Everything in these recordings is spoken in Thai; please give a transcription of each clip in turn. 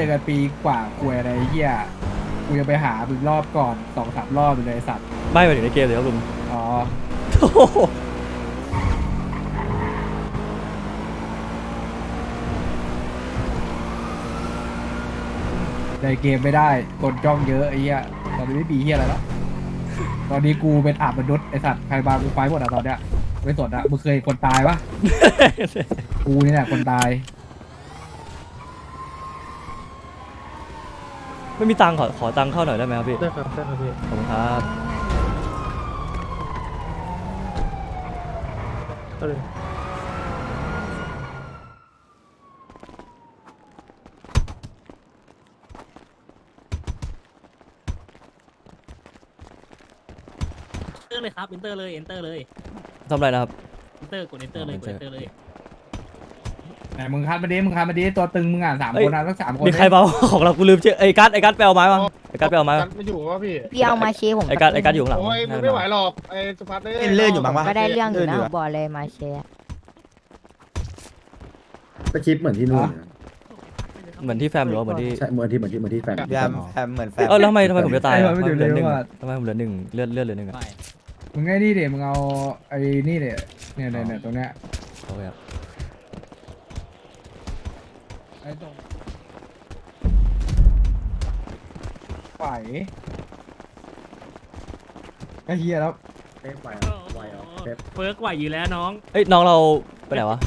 เจอกันปีกว่าคุยอะไรเหี้ยกูจะไปหามึงรอบก่อนสองสามรอบเลยไอ้สัตว์ไม่ไปถึงในเกมเลยครับลุง อ๋อโอ้โหในเกมไม่ได้คนจ้องเยอะไอ้เหี้ยตอนนี้ไม่มีเหี้ยอะไรแล้วตอนนี้กูเป็นอาบมนุษย์ไอ้สัตว์ใครบากูไฟหมดอะตอนเนี้ยไม่สนอะมึงเคยคนตายปะกูนี่แหละคนตาย ไม่มีตังค์ขอขอตังค์เข้าหน่อยได้ไหมครับพี่ ได้ครับได้ครับพี่ขอบคุณครับ เอาเลยเตอร์เลยครับ enter เลย enter เลยทำอะไรนะครับ enter กด enter เลยกด enter enter เลย ไหนมึงคัดมาดิมึงคัดมาดิตัวตึงมึงอะสามเอ้ยคนอะทั้งสามคนมีใครเบาของเรากูลืมชื่อไอ้กัสไอ้กัสไปเอาไม้มาไอ้กัสไปเอาไม้มากันไม่อยู่วะพี่พี่เอามาเชผมไอ้กัสไอ้กัสอยู่ข้างหลังโอ้ยมึงไม่ไหวหรอกไอ้สุภัสเล่นเลื่อนอยู่บ้างวะก็ได้เรื่องอยู่นะบอกเลยมาเชสคริปต์เหมือนที่นู่นนะเหมือนที่แฟมหรือว่าเหมือนที่ใช่เหมือนที่เหมือนที่เหมือนที่แฟนแฟมแฟมเหมือนแฟมเออแล้วทำไมทำไมผมจะตายไอ้อะมันทำไม่ไมดูเหลือหนึ่งเลยว่าทำไมผมเหลือหนึ่งเลือดเลือดเหลือหนึ่งอะมึงไงนี่เดี๋ยวมึงเอาไอ้นี่เดี๋ยเนี่ยเนี่ยเนี่ยตรงเนี้ยโอเคครับ ไอ้ตรงไหวไอ้เฮียแล้วเป๊ปไปไวเอาเป๊ปเฟิร์กไหวอยู่แล้วน้อง เอ้ยน้องเราไปไหนวะ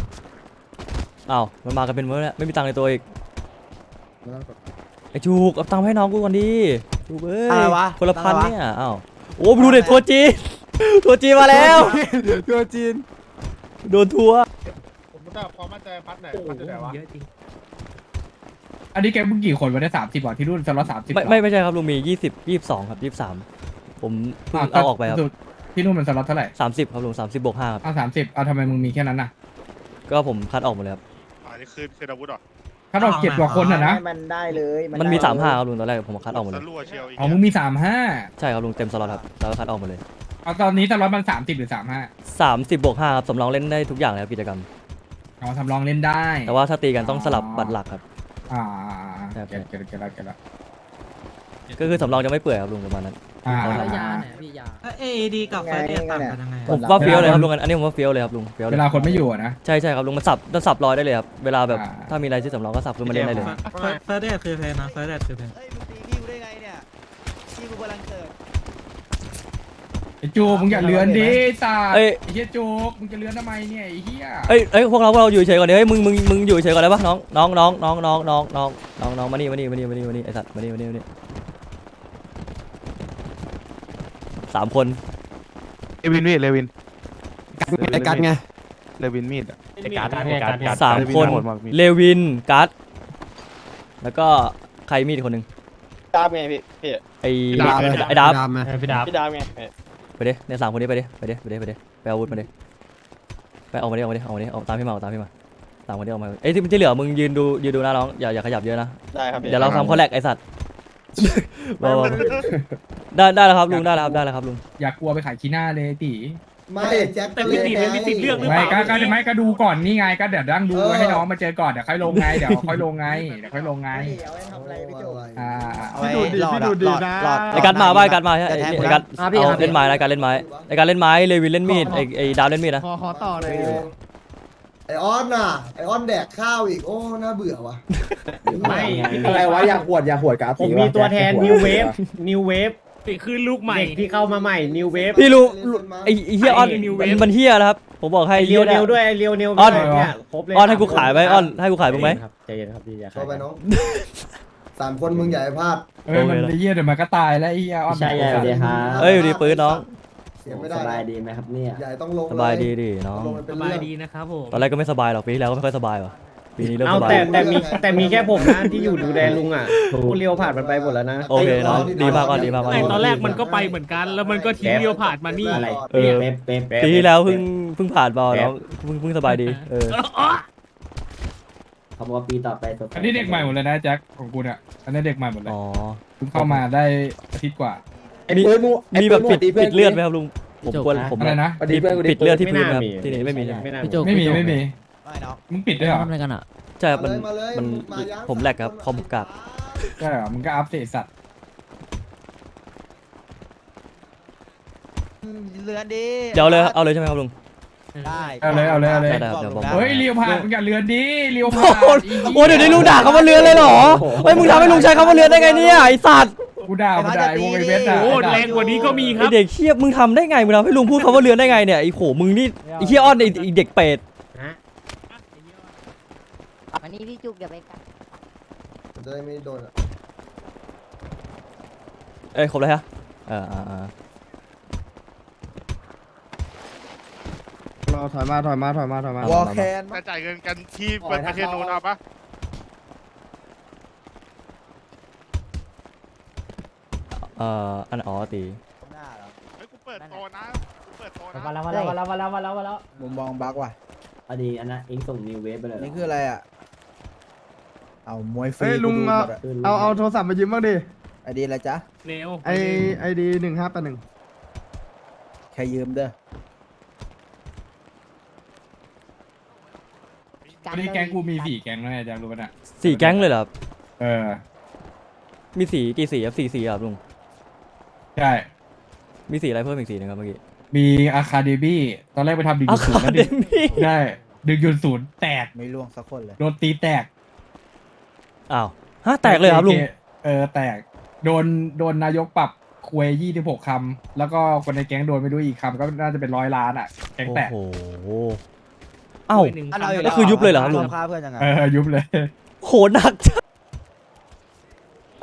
อ้าวมันมากันเป็นเมื่อเนี่ยไม่มีตังค์ในตัวอีก ไม่ต้องกดไอ้จูกเอาตังค์ให้น้องกูก่อนดิจูกเอ้ยอะไรวะคนละพันอะไรวะ เนี่ย อ้าว โอ้ไปดูเด็ดทัวร์จีน ทัวร์จีนมาแล้ว ตัวจีนโดนทัวร์ผมไม่ทราบความมั่นใจพัดไหนพัดอยู่ไหนวะเยอะจริง อันนี้แกมึงกี่คนวันนี้สามสิบก่อนที่รุ่นสล็อตสามสิบไม่ไม่ไม่ใช่ครับลุงมียี่สิบยี่สิบสองครับยี่สิบสามผมเพิ่งเอาออกไปครับที่นู่นมันสล็อตเท่าไหร่สามสิบครับลุงสามสิบบวกห้าครับเอาสามสิบเอาทำไมมึงมีแค่นั้นน่ะ ก็ผมคัดออกหมดเลยครับอันนี้คือคืออาวุธเหรอถ้าเราเจ็ดกว่าคนอะนะมันได้เลยมันมีได้สามห้าครับลุงตอนแรกผมคัดออกหมดสเลยลัวเชียวอีกอ๋อมึงมีสามห้าใช่ครับลุงเต็มสล็อตครับแล้วก็คัดออกหมดเลยเอาตอนนี้สล็อตมันสามสิบหรือสามห้าสามสิบบวกห้าครับสำรองเล่นได้ทุกอย่างเลยครับกิจกรรมเอาทำลองเล่นได้ แต่ว่าถ้าตีกันต้องสลับบัตรหลักครับ อ่าครับเก็ตเก็ตเก็ตแล้วเก็ตแล้วก็คือสำรองจะไม่เปื่อยครับลุงประมาณนั้นอ่าระยะไหนพี่ยาเอดีกับไฟเดียต่างกันยังไงผมว่าเฟี้ยวเลยครับลุงอันนี้ผมว่าเฟี้ยวเลยครับลุงเฟี้ยวเลเวยลาคนไม่อยู่อะนะ ใช่ใช่ครับลุงมันสับมันสับรอยได้เลยครับเวลาแบบอ่า ถ้ามีอะไรที่สำรองก็สับขึ้นมาเล่นได้เลย ไฟเดียคือเพนะไฟเดียคือเพเฮ้ยมึงตีพี่กูได้ไงเนี่ยพี่กูกำลังเกิด ไอ้ จูมึงอย่าเลือนดิตาเอ้ย ไอ้เหี้ยจูมึงจะเลือนทำไมเนี่ยไอ้เหี้ยเอ้ยเอ้ยพวกเราพวกเราอยู่เฉยก่อนดิเฮ้ยมึงมึงมึงอยู่เฉยก่อนได้ปะน้องน้องน้องน้องน้องน้องน้องน้องน้องมานี่มานี่มานี่มานี่มานี่ไอสัตว์มานี่มานี่มานี่สามคนเลวินมีดเลวินไอ้กัดไงเลวินมีดอะไอ้การ์ดไอ้การ์ดไอ้การ์ดสามคนเลวินทั้งหมดมามีเลวินกัสแล้วก็ใครมีดอีกคนหนึ่งดาบไงพี่พี่ไอ้ไอ้ดับพี่ดาบพี่ดาบไง ไปดิเนี่ยสามคนนี้ไปดิไปดิไปดิไปดิไปเอาอาวุธมาดิไปเอามาดิเอามาดิเอามาดิเอาตามพี่มาเอาตามพี่มาตามคนนี้เอามาเอ้ยที่ที่เหลือมึงยืนดูยืนดูนะน้องอย่าอย่าขยับเยอะนะได้ครับพี่เดี๋ยวเราทำข้อแรกไอสัตว์มามามาได้ได้แล้วครับลุงได้แล้วครับได้แล้วครับลุง อย่ากลัวไปขายขี้หน้าเลยตี ไม่แจ็คแต่พี่ตีมันมีสิทธิ์เลือกหรือเปไม่ล่าก็ก็ไม่ก็ดูก่อนนี่ไงก็เดี๋ยวดังดูให้น้องมาเจอก่อนเดี๋ยวค่อยลงไงเดี๋ยวค่อยลงไงเดี๋ยวค่อยลงไงเอาไว้ทำอะไรพี่โจอ่าเอาไว้หลอดอะหลอดหลอดไอการมาว่าไอการมาใช่จะแทงไอการอะพี่เอาครับเล่นไม้นะการเล่นไม้ไอการเล่นไม้เลวินเล่นมีดไอไอดาวเล่นมีดนะขอขอต่อเลยไอออนน่ะไอออนแดกข้าวอีกโอ้น่าเบื่อว่ะไม่อะไรวะอยากขวดอยากขวดกาผมมีตัวแทน New Wave New Wave คือลูกใหม่ เด็กที่เข้ามาใหม่ New Wave พี่รู้ไอไอ้เฮียออนไอ้ New มัน Wave มันเฮียนะครับ ผมบอกให้ไอเฮีเรียยวเนี่เนียยวด้วยไอเรียวเนียวออนเนี่ยครบเลยออนให้กูขายไหมออนให้กูขายมึงไหมครับใจเย็นครับพี่อย่าเข้าไปน้องสามคนมึงอย่าให้พลาดเอ้ยมันไอ้เหี้ยเดี๋ยวมันก็ตายแล้วไอ้เหี้ยอ้อนใช่ใช่สวัสดีครับ เอ้ยอยู่ดีปืนน้อง เสียไม่ได้สบายดีไหมครับเนี่ยใหญ่ต้องลงสบายดีดิน้องลงมันเป็นสบาเรื่ยอง ดีนะครับผม ตอนแรกก็ไม่สบายหรอกปีที่แล้วก็ไม่ค่อยสบายว่ะ ปีนี้เริ่มเอาสบายแต่แต่มีแต่มีแค่ผมนะที่อยู่ดูแลลุงอะผู้เลี้ยวผ่านมันไปหมดแล้วนะ โอเคน้องดีมากก่อนดีมากก่อนไอตอนแรกมันก็ไปเหมือนกัน แล้วมันก็ทิ้งเรียวผ่านมานี่เออปีที่แล้วเพิ่งเพิ่งผ่านมาน้องเพิ่งเพิ่งสบายดีเออเขาบอกว่าปีต่อไปสดอันนี้เด็กใหม่หมดเลยนะแจ็คของกูเนี่ยอันนี้เด็กใหม่หมดเลยอ๋อเพิ่งเข้ามาได้อาทิตย์กว่า มีมีแบบปิดปิดเลือดไหมครับลุงผมควรผมอะไรนะมีปิดเลือดที่พื้นไหมครับที่นี่ไม่มีใช่ไหมไม่น่าไม่มีไม่มี ไม่น้องมึงปิดด้วยเหรอทำอะไรกันอะใช่ครับมันมาเลยมันมายังผมแหลกครับคอมผมกลับใช่เหรอมึงก็อัพเดตสัตว์เรือนดีเดี๋ยวเอาเลยเอาเลยใช่ไหมครับลุง ได้เอาเลยเอาเลยเอาเลยได้เดี๋ยวผมเฮ้ยเรียวผ่านมึงอย่าเลือนดิเรียวโอ้ผ่านโหโอ้เดี๋ยวนี้ลุงด่าคำว่าเรือนเลยเหรอเฮ้ยมึงทำให้ลุงใช้คำว่าเรือนได้ไงเนี่ยไอสัตว์กูด่ากูด่าไอ้วงไอเวสอะโอ้แรงกว่านี้ก็มีคไอรับ เด็กเคียบมึงทำได้ไงมึงทำให้ลุงพูดคำว่าเรือนได้ไงเนี่ยไอโหมึงนี่ไอเคียอ้อนไอไอ้เด็กเป็ด วันนี้พี่จุกอย่าไปกัดจะได้ไม่โดนอะเอ้ยครบเลยฮะเอออ่าอ่าเราถอยมาถอยมาถอยมาถอยมาวอลแคนจะจ่ายเงินกันที่ประเทศนู้นเอาปะเอ่ออันอ๋อตีเฮ้ยกูเปิดโตนะกูเปิดโตนะมาแล้วมาแล้วมาแล้วมาแล้วมาแล้วมาแล้วมุมมองบักว่ะอดีอันนั้นอิงส่งนิวเวฟไปเลยนี่คืออะไรอะ เอามวยฟรีเฮ้ยลุงเอาเอาเอาโทรศัพท์มายืมบ้างดิไอดีอะไรจ๊ะเร็วไอไอดีหนึ่งห้าแปดหนึ่งใครยืมเด้อวันนี้แก๊งกูมีสี่แก๊งแล้วไงจำรู้ป่ะน่ะสี่แก๊งเลยเหรอครับเออ มีสีกี่สีครับสี่สีครับลุง ใช่ มีสีอะไรเพิ่มอีกสีหนึงครับเมื่อกี้มีอาคาเดบี้ตอนแรกไปทำดึงอายุนศูนคาย์แล้วเดดึงมี่ได้ดึงยุนศูนย์แตกไม่ล่วงสักคนเลย โดนตีแตก อ้าวฮะแตกเลยเหรอครับลุง เออแตก โดนโดนนายกปรับคุยยี่สิบหกคำแล้วก็คนในแก๊งโดนไม่รู้อีกคำก็น่าจะเป็นร้อยล้านอะแก๊งแตกโอ้โหเอ้าหนึ่งอะพันเราก็คือยุบเลยเหรอครับลุง ฆ่าเพื่อนยังไงเออยุบเลยโหหนักจัง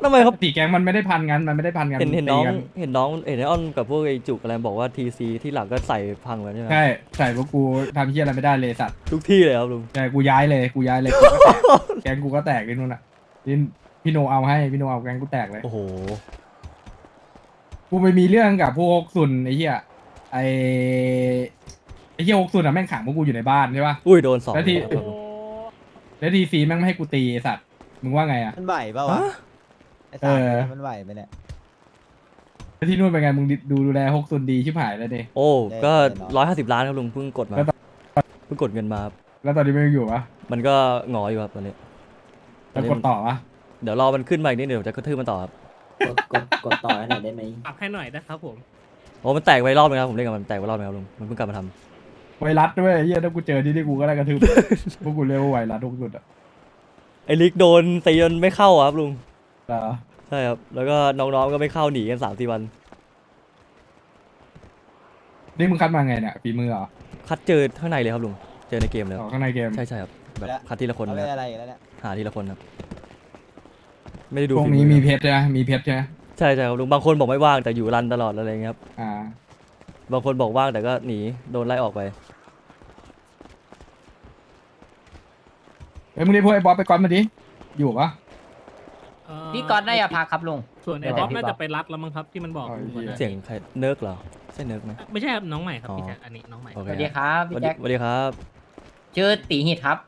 ทำไมครับตีแก๊งมันไม่ได้พันกันมันไม่ได้พันกันเห็นเห็นน้อง ตีกัเห็นน้องเห็นไอออนกับพวกไอจุกอะไรบอกว่าทีซีที่หลังก็ใส่พังแล้วใช่ไหมใช่ใส่พวกกูทำเฮียอะไรไม่ได้เลยสัตว์ทุกที่เลยครับลุงใช่กูย้ายเลยกูย้ายเลยกูก็แตกแก๊งกูก็แตกที่นู่นอะ นี่พี่โนเอาให้พี่โนเอาแก๊งกูแตกเลย โอ้โห กูไปมีเรื่องกับพวกซุนไอ้เหี้ยไอ้ไอ้เหี้ยหกซุนอะแม่งขังพวกกูอยู่ในบ้านใช่ปะ อุ้ยโดนสองแล้วที่ครับลุงแล้วทีซีแม่งไม่ให้กูตีไอ้สัตว์มึงว่าไงอะมันไหวเปล่าวะฮะไอ้สามเออมันไหวไหมเนี่ย แล้วที่นู่นเป็นไงมึงดูดูแลหกซุนดีชิบหายแล้วดิโอ้ ก็ได้ร้อยห้าสิบล้านครับลุงเพิ่งกดมาแล้วตอน เพิ่งกดเงินมาครับแล้วตอนนี้ไม่อยู่ปะมันก็หงออยู่ครับตอนนี้ แล้วกดต่อปะเดี๋ยวรอมันขึ้นมาอีกนิดเดี๋ยวจะกระทืบมันต่อครับกดกดกดต่อให้หน่อยได้ไหมปรับให้หน่อยนะครับผม โอ้มันแตกไปรอบนึงครับผมเล่นกับมันแตกไปรอบนึงครับลุงมันเพิ่งกลับมาทไวรัสด้วยไอ้เหี้ยถ้ากูเจอที่นี่กูก็ได้กระทืบ พวกกูเรียกว่าไวรัสทุกสุดอะำไอลิกโดนตีจนไม่เข้าอะครับลุงเหรอใช่ครับแล้วก็น้องๆก็ไม่เข้าหนีกันสามสี่วันนี่มึงคัดมาไงเนี่ยฝีมือเหรอคัดเจอข้างในเลยครับลุงเจอในเกมเลยคอ๋รัอบข้างในเกมใช่ใช่ครับ แบบคัดทีละคนเอานะไปครับอะไรอีกแล้วเนี่ยหาทีละคนครับไม่ได้ดูพวกฝีนี้อมีครับเพชรใช่ไหมมีเพชรใช่ไหมใช่ใช่ครับลุงบางคนบอกไม่ว่างแต่อยู่รันตลอดอะไรเงี้ยครับอ่า บางคนบอกว่างแต่ก็หนีโดนไล่ออกไปเฮ้ยมึงเรียกพวกไอ้บอสไปก่อนมาดิ อยู่ปะพี่ก๊อตได้อย่าพักครับลุง ส่วนไอ้บ๊อบน่าจะไปรัดแล้วมั้งครับที่มันบอกอ๋ออยู่เหี้ยนะเสียงใครเนิร์กเหรอใช่เนิร์กไหม ไม่ใช่ครับน้องใหม่ครับอ๋อพี่แจ็คอันนี้น้องใหม่ โอเคสวัสดีครับสวัพี่สดีแจ็คสวัสดีครับ ชื่อตีหิตครับ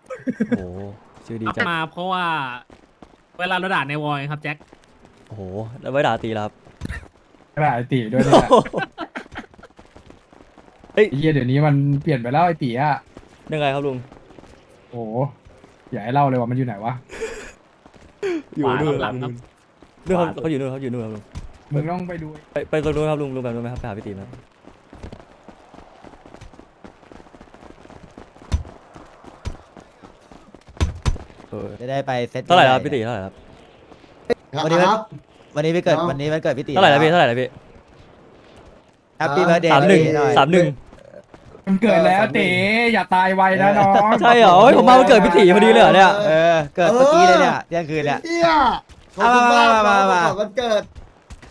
โอ้โหชื่อดีอัพจังมาเพราะว่าเวลาเราด่าในวอยครับแจ็คโอ้โหแล้วไว้ด่าตีแล้วครับกระดาษไอ้ตีด้วยเนี่ยไอ้เหี้ยเดี๋ยวนี้มันเปลี่ยนไปแล้วไอ้ตีอะยังไงครับลุงโอ้โหอย่าให้เล่าเลยว่ามันอยู่ไหนวะอยู่ขวานู่นกับหลังครับนู่นครับเขาอยู่นู่นครับอยู่นู่นครับลุงมึงต้องไปดูไปไปตรงนู้นครับลุงลุงแบบนู้นไหมครับไปหาพี่ตีไหมครับ เออจะได้ไปเซตเท่าไหร่ครับพี่ตีเท่าไหร่ครับวันนี้ครับ วันนี้ไปเกิดครับวันนี้มันเกิดพี่ตีเท่าไหร่นะพี่เท่าไหร่นะพี่แฮปปี้เบิร์ดเดย์สามหนึ่งสามหนึ่งมันเกิดแล้วเต๋อย่าตายไวนะน้องใช่เหรอเฮ้ยผมมาวันเกิดพี่ตีพอดีเลยเหรอเนี่ยเออเกิดเมื่อกี้เลยเนี่ยเที่ยงคืนเนี่ยเฮียขอบคุณมากมามามามาขอบวันเกิด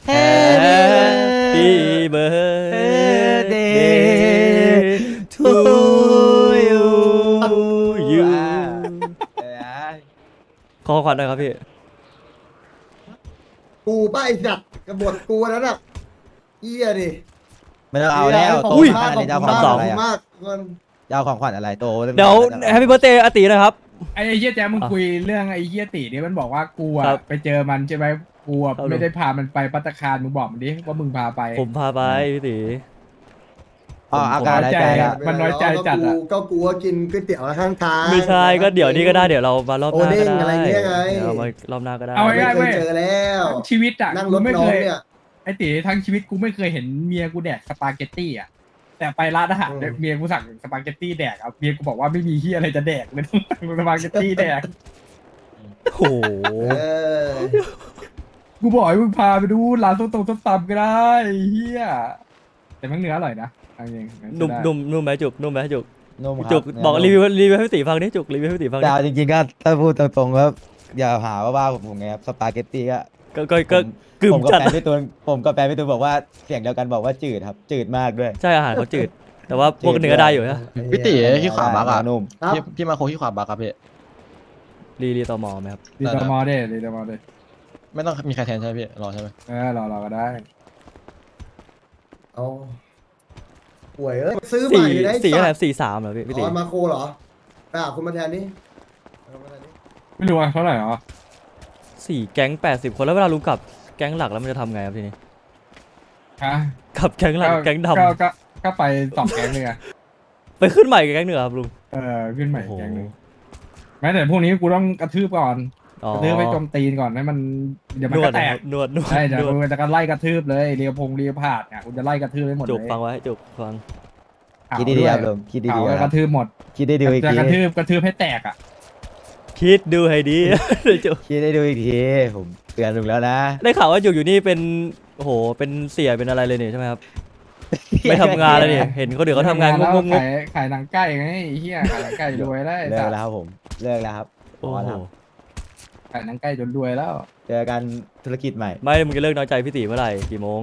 Happy birthday อขวัญหน่อยครับพี่ กูป้าไอ้สัตว์กบฏกูนั้นอะเฮียดิไม่ต้องเอาแล้วขอบโตคุณมามากกขอบจะคุเอาณของมากขวัญขอบอะไรคุณมากคนอะจะเอาของขวัญอะไรโตเรื่องเดี๋ยว Happy birthday อาตีนะครับ ไอ้เหี้ยแจ๊คมึงอะคุยเรื่องไอ้เหี้ยตีเนี่ยมันบอกว่ากูครัอะบไปเจอมันใช่ไหมกูอะครับ ไม่ได้พามันไปปัตตาคารมึงบอกมันดิว่ามึงพาไปผมพาไปพี่ตี อ๋ออาการน้หาอยยใจใจอะอะมันน้อยใจจัดอะ ก็กูก็กินก๋วยเตี๋ยวข้างทาง ไม่ใช่ก็เดี๋ยวนี้ก็ได้เดี๋ยวเรามารอบหน้าโอเด้ก็งได้อะไรเงี้ยไงเดี๋ยวเรามารอบหน้าก็ได้ เอาไม่ง่ายๆเคเว้ยยเจอแล้ว ทั้งชีวิตอะนั่งกูรถไม่น้อเคงยเนี่ย ไอ้ตีทั้งชีวิตกูไม่เคยเห็นเมียกูแดกสปาเกตตี้อะแต่ไปร้านอาหารอืม เนี่ยเมียกูสั่งสปาเกตตี้แดกอะเมียกูบอกว่าไม่มีที่อะไรจะแดกเลยต้องสั่งสปาเกตตี้แดกโอ้โหเออกูบอกให้มึงพาไปดูร้านส้มตรงส้มตำก็ได้เฮียแต่มันเนื้ออร่อยนะ เอาจริงๆนุ่มได้นุ่มนุ่มไหมจุกนุ่มไหมจุกนุ่มครับจุกบอกรีวิวรีวิวให้พี่ตีฟังดิจุกรีวิวให้พี่ตีฟังดิแต่เอาจริงๆก็ถ้าพูดตรงๆก็อย่าหาว่าบ้าผมผมไงครับสปาเกตตี้ก็ก็ก็ก็ผมกึ่มผมกับจัดแฟนพี่ตูนผมกับแฟนพี่ตูนบอกว่าเสียงเดียวกันบอกว่าจืดครับ จืดมากด้วยใช่อาหารเขาจืด แต่ว่าพวกเนื้อได้อยู่นะพี่ตีที่ขวาบักอะนุ่มครับพี่พี่มาโคที่ขวาบักครับพี่รีรีตอมอไหมครับรีดอมอเด้รีดอมอเด้ไม่ต้องมีใครแทนใช่ไหมพี่รอใช่ไหมเออรอรอก็ได้ เอา ป่วยเอ้ยซื้อใหม่สี่เลยนะไอ้สี่สัอะไรตว์สี่สามเหรอพี่พี่ตีอ๋อมาโคเหรอไปหาคุณมาแทนนี่เอามาแทนนี่ไม่รู้ว่าเท่าไหร่หรอสี่แก๊งแปดสิบคนแล้วเวลาลุงกลับแก๊งหลักแล้วมันจะทำไงครับทีนี้ฮะกลับแก๊งหลักแก๊งดก็ก็ก็ไปสองแก๊งเลยอะำไปขึ้นใหม่กับแก๊งเหนือครับลุง เออขึ้นใหม่โอ้โห แก๊งหนึงแม้แต่พวกนี้กูต้องกระทืบก่อน อ๋อกระทืบไปโจมตีนก่อนให้มันเดี๋ยวมันนวก็ดแตนะคกรับนวดนวดใช่เดี๋ยนววดกูจะก็ไล่กระทืบเลยเรียวพงเรียวผาดเนี่ยกูจะไล่กระทืบให้หมดเลยจุกฟังไว้จุกฟังขาวคิดดีๆครับด้ลุวยงคิดขาวดีๆก็คกรับระทืบหมดคิดได้ดูอีกจะทีกระทืบกระทืบให้แตกอะคิดดูให้ดีเดี๋ยวจุกคิดได้ดูอีกทีผมเตือนลุงแล้วนะได้ข่าวว่าจุกอยู่นี่เป็นโอ้โหเป็นเสียเป็นอะไรเลยเนี่ยใช่ไหมครับ ไม่ทำงานเลยเนี่ยเห็นเขาเดี๋ยวเขาทำงานงแล้วกงกขายขายหนังไก่ไงไอ้เหี้ยขายหนังไก่รวยแล้วไอ้เลิสักสแล้วครับผมเลิกแล้วครับโอ้พอโหแล้ว ขายหนังไก่จนรวยแล้ว เจอกันธุรกิจใหม่ ไม่มึงจะเลิกน้อยใจพี่ตีเมื่อไหร่กี่โมง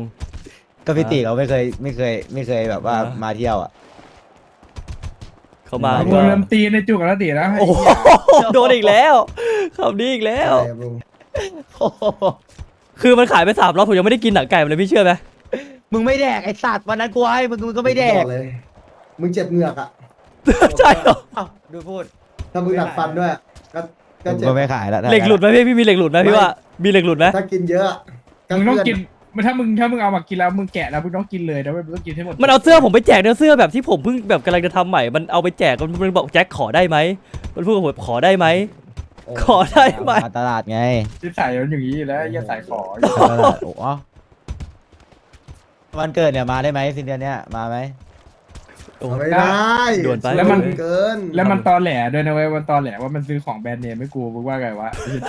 ก็พี่ติเขาไม่เคยไม่เคยไม่เคยแบบว่าอ่าม มาเที่ยวอะ เขามามึงก็เริ่มตีในจุกแล้วตีนะโอ้โหโดนอีกแล้วคำนี้อีกแล้วใช่ครับลุงคือมันขายไปสามรอบผมยังไม่ได้กินหนังไก่มันเลยพี่เชื่อไหมมึงไม่แดกไอสัตว์วันนั้นกูให้มึงมึงก็ไม่แดบกอกเลย มึงเจ็บเหงือกอะ ใช่เหรอ เอ้าดูพูด ถ้ามึงดัดฟันด้วยก็ ก็ผมเจ็บ ก็ไม่ขายแล้วเหล็กหลุดไหมพี่พี่มีเหล็กหลุดไหมพี่ว่ามีเหล็กหลุดไหมถ้ากินเยอะมึงต้องกินถ้ามึงถ้ามึงเอามากินแล้วมึงแกะแล้วมึงต้องกินเลยนะเว้ยมึงต้องกินให้หมดมันเอาเสื้อผมไปแจกเนี่ยเสื้อแบบที่ผมเพิ่งแบบกำลังจะทำใหม่มันเอาไปแจกมันมันบอกแจ็คขอได้ไหมมันพูดกับผมขอได้ไหมขอได้ไหมมาตลาดไงที่ใส่มันอย่างนี้อยู่แล้วไอ้เหี้ยใส่ขอตลาดโอ้โหวันเกิดเนี่ยมาได้ไหมสิ้นเดือนเนี้ยมาไหม โอ้เอาไม่ได้ด่วนไปแล้วมัน เกินแล้วมันตอแหลด้วยนะเว้ยมันตอแหลว่ามันซื้อของแบรนด์เนมให้กูมึงว่าไงวะไอ้เหี้ย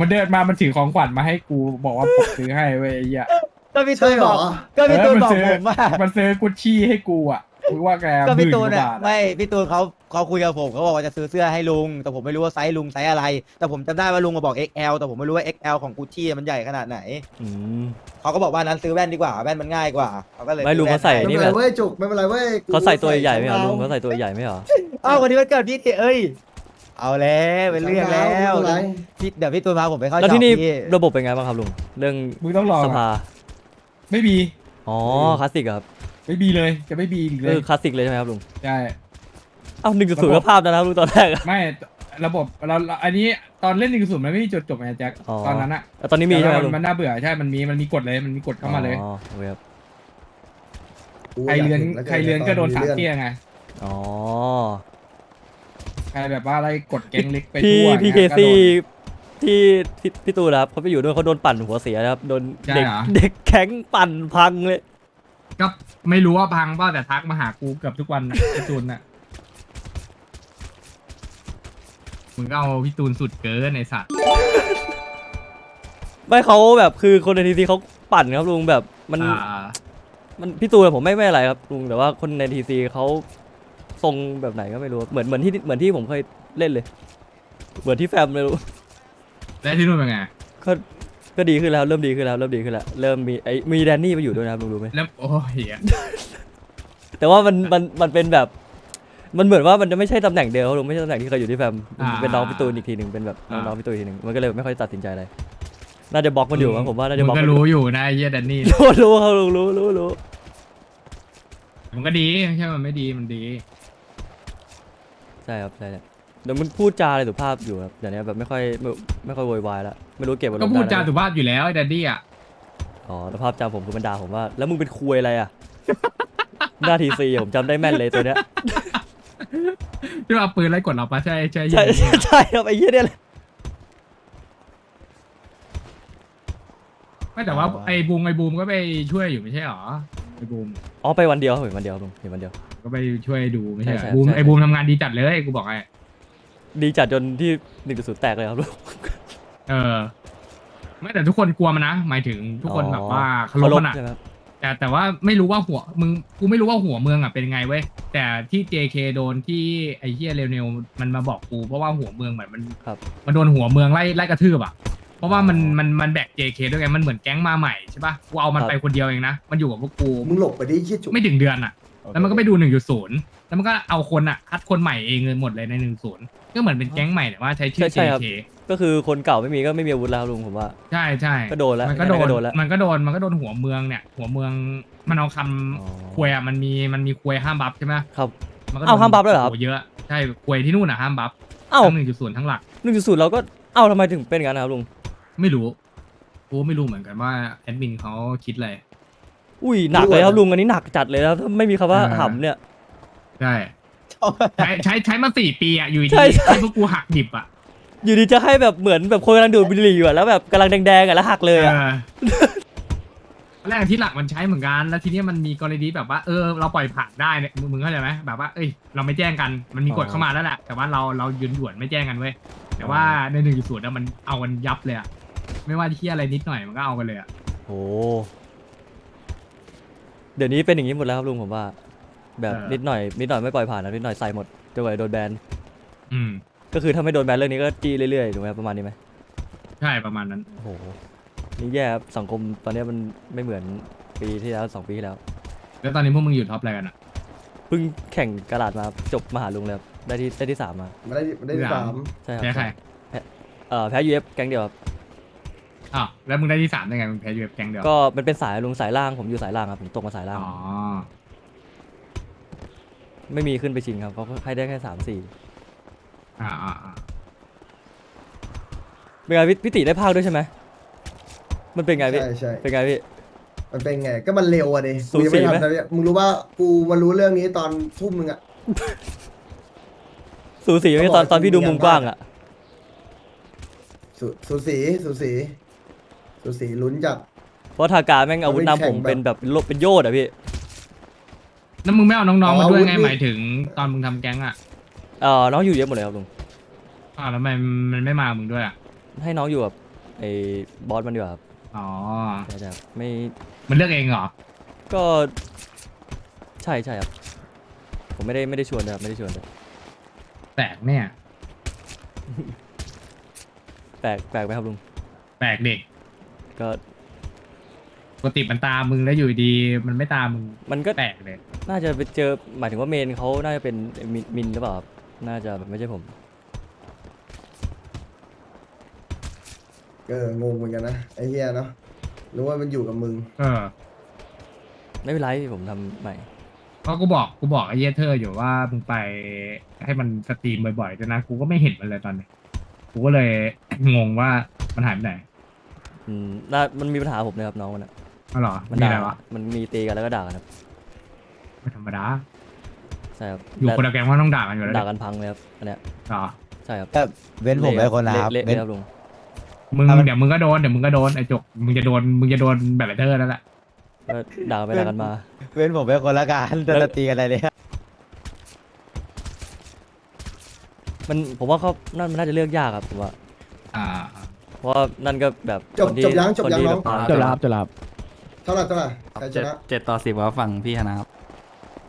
มันเดินมามันถือของขวัญมาให้กูบอกว่าผมซื้อให้เว้ยไอ้เหี้ยก็พี่ตูใช่นเหรบออกก็พี่ตูนเออมันบอกซื้อผมว่ามันซื้อกุชชี่ให้กูอะมึงว่าไงก็หมื่พี่นตูกนว่าอะบาทอะไม่พี่ตูนเขา เขาคุยกับผมเขาบอกว่าจะซื้อเสื้อให้ลุง แต่ผมไม่รู้ว่าไซส์ลุงไซส์อะไร แต่ผมจำได้ว่าลุงมาบอก XL แต่ผมไม่รู้ว่า XL ของกูชี่มันใหญ่ขนาดไหนอืม เขาก็บอกว่านั้นซื้อแว่นดีกว่าแว่นมันง่ายกว่าเขาก็เลยไม่ลุงเขาใส่ไม่นี่เป็นแบไรบเว้ยจุกไม่เป็นไรเว้ยกูเขาใส่ตัวใหญ่ไหมเหรอช่างลุงเขาใส่ตัวใหญ่ไหมเหรออ้าววันนี้วันเกิดพี่ทีเอ้ยเอาแล้วเป็นเรื่องแล้วไม่เป็นไรพี่เดี๋ยวพี่ตูนพาผมไปเข้าแล้วช็อที่ปนี่พี่ระบบเป็นไงบ้างครับลุงเรื่องมึงต้องรอสภาไม่มี อ๋อคลาสสิกอะครับไม่มีเลยจะไม่มีอีกเลเอยอคลาสสิกเลยใช่ไหมครับลุง ใช่ เอ้าหนึ่งจุดศูนย์ก็ภาพนะครับลุงตอนแรกอะ ไม่ระบบเราเราอันนี้ตอนเล่นหนึ่งศูนย์มันไม่มีจุดจบไงแจ็คอ๋อ ตอนนั้นอะแต่ตอนนี้มีใช่ไหมครับลุงมันน่าเบื่อใช่ มันมีมันมีกฎเลยมันมีกฎเข้ามาเลย อ๋อโอเคครับกูใครเลือนยากห็แล้วใครเลือนก็โดนสามลื่อเตี้ยไงอ๋อใครแบบว่าอะไรกดแก๊งเล็กไปพี่ทั่วพี่เคนี่ยก็โดน ซี่ที่พี่พี่ตูนนะครับเขาไปอยู่ด้วยเขาโดนปั่นหัวเสียนะครับโดนใช่เด็กเหรอ เด็กแข็งปั่นพังเลย ก็ไม่รู้ว่าพังเปล่าแต่ทักมาหากูเกือบทุกวันนะไอตูนน่ะ มึงก็เอาพี่ตูนสุดเกินไอสัตว์ไม่เขาแบบคือคนในทีซีเขาปั่นครับลุงแบบมันอ่ามันพี่ตูนผมไม่ไม่อะไรครับลุงแต่ว่าคนในทีซีเขาทรงแบบไหนก็ไม่รู้เหมือนเหมือนที่เหมือนที่ผมเคยเล่นเลย เหมือนที่แฟมเลยลุง แล้วที่นู่นเป็นไง ก็ก็ดีขึ้นแล้วเริ่มดีขึ้นแล้วเริ่มดีขึ้นแล้วเริ่มมีไอ้มีแดนนี่ไปอยู่ด้วยนะครับลุงรู้ไหมแล้วโอ้ยเหี้ยแต่ว่ามันมันมันเป็นแบบ มันเหมือนว่ามันจะไม่ใช่ตำแหน่งเดิมครับลุงไม่ใช่ตำแหน่งที่เคยอยู่ที่แฟมมันเป็นน้องพี่ตูนอีกทีหนึ่งเป็นแบบน้องๆพี่ตูนอีกทีหนึ่งมันก็เลยไม่ค่อยตัดสินใจอะไรน่าจะบล็อกมันอยู่มั้งผมว่าน่าจะมึบล็อกงก็มันอยู่ รู้อยู่นะไอ้เหี้ยแดนนี่ รู้รู้ครับลุงรู้รู้รู้มันก็ดีไม่ใช่มันไม่ดีมันดี ใช่ครับใช่ใช่เดี๋ยวมันพูดจาอะไรสุภาพอยู่ครับเดี๋ยวนี้แบบไม่ค่อยไม่ไม่ค่อยโวยวายแล้วไม่รู้เก็บอารมณ์ก็พูดไนะจาสุภาพอยู่แล้วไอ้แดนนี่อะอ๋อสภาพจำผมคือมันด่าผมว่า แล้วมึงเป็นคุยอะไรอะ หน้าทีซีผมจำได้แม่นเลยตัวเนี้ย ที่ว่าปืนไล่กดเราปะใช่ใช่ใช่ใช่ใช่ครับไอ้เหี้ยเนี่ยแหละ ไม่แต่ว่าไอ้บูมไอ้บูมก็ไปช่วยอยู่ไม่ใช่หรอไอ้บูมอ๋อไปวันเดียวเห็นวันเดียวลุงเห็นวันเดียว ก็ไปช่วยดูไม่ใช่เหรอใช่ใช่บูมใช่ ไอ้บูมทำงานดีจัดเลยกูบอกไอ้ดีจัดจนที่หนึ่งจุดศูนย์แตกเลยครับลุง เออไม่แต่ทุกคนกลัวมันนะหมายถึงทุกคนแบบว่าเคารพมันอะใช่ไหมครับ แต่แต่ว่าไม่รู้ว่าหัวมึงกูไม่รู้ว่าหัวเมืองอะเป็นไงเว้ยแต่ที่ JK โดนที่ไอ้เฮียเรวเนลมันมาบอกกูเพราะว่าหัวเมืองเหมือนมันครับ มันโดนหัวเมืองไล่ไล่กระทืบอะเพราะว่ามันมันมันแบก JK ด้วยไงมันเหมือนแก๊งมาใหม่ใช่ปะกูเอามันไปคนเดียวเองนะมันอยู่กับพวกกูมึงหลบไปดิเชี่ยจุก ไม่ถึงเดือนอะ แล้วมันก็ไปดู1.0 แล้วมันก็เอาคนอะคัดคนใหม่เองเลยหมดเลยใน1.0ก็เหมือนเป็นแก๊งใหม่แต่ว่าใช้ชื่อ ใช่ใช่ครับ JK ก็คือคนเก่าไม่มีก็ไม่มีอาวุธแล้วครับลุงผมว่า ใช่ใช่ก็โดนแล้วมันก็โดยังไงก็นโดนแล้ว มันก็โดน มันก็โดนหัวเมืองเนี่ย หัวเมืองมันเอาคอ๋อำควยอะมันมีมันมีควยห้ามบัฟใช่ไหมครับ มันก็โดนเอ้าห้ามบัฟด้วยเหรอครับโเยอะใช่ควยที่นู่นอะห้ามบัฟเอ้าทั้งหนึ่งจุดศูนย์ทั้งหลัก หนึ่งจุดศูนย์เราก็เอ้าทำไมถึงเป็นอย่างนั้นนะครับลุง ไม่รู้กูไม่รู้เหมือนกันว่าแอดมินเขาคิดอะไร อุ้ยหนักเลยครับลุงอันนี้หนักจัดเลยนะครับถ้าไม่มีคำว่าอ่า หำเนี่ย ใช่ใช้ใช้ใช้มาสี่ปีอะอยู่ดีใช่ใช่ ให้พวกกูหักดิบอะอยู่ดีจะให้แบบเหมือนแบบคนกำลังดูดบุหรี่อยู่อะแล้วแบบกำลังแดงๆอะแล้วหักเลยอะ เออตอนแรกที่หลักมันใช้เหมือนกันแล้วทีเนี้ยมันมีกรณีแบบว่าเออเราปล่อยผ่านได้เนี่ยมึงมึงเข้าใจไหมแบบว่าเอ้ยเราไม่แจ้งกันมันมีกฎเข้ามาแล้วแหละแต่ว่าเราเรายืนหยวนไม่แจ้งกันเว้ยแต่ว่าในหนึ่งจุดศูนย์มันเอากันยับเลยอะไม่ว่าที่อะไรนิดหน่อยมันก็เอากันเลยอะ โอ้เดี๋ยวนี้เป็นอย่างนี้หมดแล้วครับลุงผมว่า แบบนิดหน่อยนิดหน่อยไม่ปล่อยผ่านนะนิดหน่อยใส่หมดจนกว่าจะโดนแบนอืม ก็คือถ้าไม่โดนแบนเรื่องนี้ก็จี้เรื่อยๆถูกไหมครับประมาณนี้ไหมใช่ประมาณนั้น โอ้โหนี่แย่ครับสังคมตอนนี้มันไม่เหมือนปีที่แล้วสองปีที่แล้วแล้วตอนนี้พวกมึงอยู่ท็อปอะไรกันอะเพิ่งแข่งกระดาษมาจบมหาลุงเลยครับได้ที่ได้ที่สามมามาได้มาได้ที่สามใช่ครับแพ้ใครเอ่อแพ้ยูเอฟแก๊งเดียวครับอ้าวแล้วมึงได้ที่สามได้ไงมึงแพ้ยูเอฟแกงเดียวก็มันเป็นสายลุงสายล่างผมอยู่สายล่างครับผมตกมาสายล่าง อ๋อ ไม่มีขึ้นไปชิงครับเขาให้ได้แค่สามสี่อ่าอ่าอ่าเป็นไงพี่พี่ติได้ภาคด้วยใช่ไหมมันเป็นไงพี่ใช่ใช่เป็นไงพี่ มันเป็นไง ก็มันเร็วอะดิสูกูยังสีไม่ไหม ทำนะเนี่ยมึงรู้ว่ากูมารู้เรื่องนี้ตอนทุ่มนึงอะสูสีไหมตอนตอนพี่ดูมุมกว้างอะสุสูสีสูสีสูสีลุ้นจัด เพราะทากาแม่งอาวุธนำผมเอาไปแข่งแบบเป็นแบบโลเป็นโยดอะพี่ แล้วมึงไม่เอาน้องๆมาด้วยไงอ๋อหมายถึงตอนมึงทำแก๊งอะเออน้องอยู่เยอะหมดเลยครับลุงอ้าวแล้วทำไมมันไม่มามึงด้วยอะให้น้องอยู่กับไอ้บอสมันดีกว่าครับอ๋อใช่ใช่ครับไม่มันเลือกเองเหรอก็ใช่ใช่ครับผมไม่ได้ไม่ได้ชวนเลยครับไม่ได้ชวนเลยแปลกเนี่ยแปลกแปลกไหมครับลุงแปลกเด็กก็ ปกติมันตามมึงแล้วอยู่ดี มันไม่ตามมึงมันก็แปลกเลย น่าจะไปเจอหมายถึงว่าเมนเขาน่าจะเป็นมินมินหรือเปล่าครับน่าจะแบบไม่ใช่ผม เอองงเหมือนกันนะไอ้เหี้ยเนาะรู้ว่ามันอยู่กับมึง เออไม่เป็นไรผมทำใหม่ เพราะกูบอกกูบอกไอ้เหี้ยเธออยู่ว่ามึงไปให้มันสตรีมบ่อยๆด้วยนะกูก็ไม่เห็นมันเลยตอนนี้กูก็เลย งงว่ามันหายไปไหนอืมน่ามันมีปัญหาผมนะครับน้องมันอะ อ๋อเหรอมันมีด่าอะไรวะมันมีตีกันแล้วก็ด่ากันครับไม่ธรรมดา ใช่ครับอยู่และคนละแก๊งว่าต้องด่ากันอยู่แล้วด่าดิกันพังเลยครับอันเนี้ยเหรอ ใช่ครับแต่เว้นผมไว้คนละครับเละๆเว้นเลยครับลุงมึงเอามัน เดี๋ยวมึงก็โดนเดี๋ยวมึงก็โดนไอ้จกมึงจะโดนมึงจะโดนแบบไรเธอแล้วแหละก็ด่ากันไปด่ากันมา เว้นผมไว้คนละกันจะจะตีกันอะไรเลยมันผมว่าเขานั่นมันน่าจะเลือกยากครับผมว่าอ่าเพราะว่านั่นก็แบบจบคนที่จบยังจบคนยังที่น้อง แบบจบแล้วครับจบแล้ว เท่าไหร่เท่าไหร่ใครชนะ เจ็ดต่อสิบว่าฝั่งพี่ชนะครับ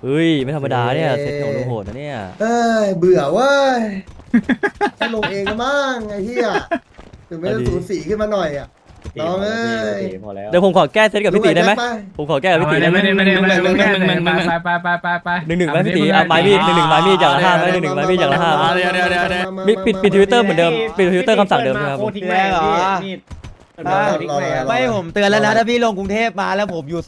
เฮ้ย ไม่ธรรมดาเนี่ยเอ๊ะเซตของลุงโหดนะเนี่ย เอ้ยเบื่อเว้ยให้ลงเองก็มั่งไอ้เหี้ยถึงไม่ได้สูสีขึ้นมาหน่อยอะ น้องเอ้ยเดี๋ยวผมขอแก้เซตกับพี่ตีได้ไหมปผมขอแก้กับพี่ตีได้ไหมไม่ได้ไม่ได้ไม่ได้ไม่ได้ไม่ได้ไปไปไปไปหนึ่งหนึ่งไหมพี่ตีเอาไม้มีดหนึ่งหนึ่งไม้มีดอย่างละห้าไหมหนึ่งหนึ่งไม้มีดอย่างละห้าไหม เดี๋ยวเดี๋ยวเดี๋ยวเดี๋ยวมีปิดปิดทวิตเตอร์เหมือนเดิมปิดทวิตเตอร์คำสั่งเดิมใช่ไหมครับผมทิ้งแม่เหรอรอรอรอ ไม่ผมเตือนแล้วนะถ้าพี่ลงกรุงเทพมาแล้วผมอยู่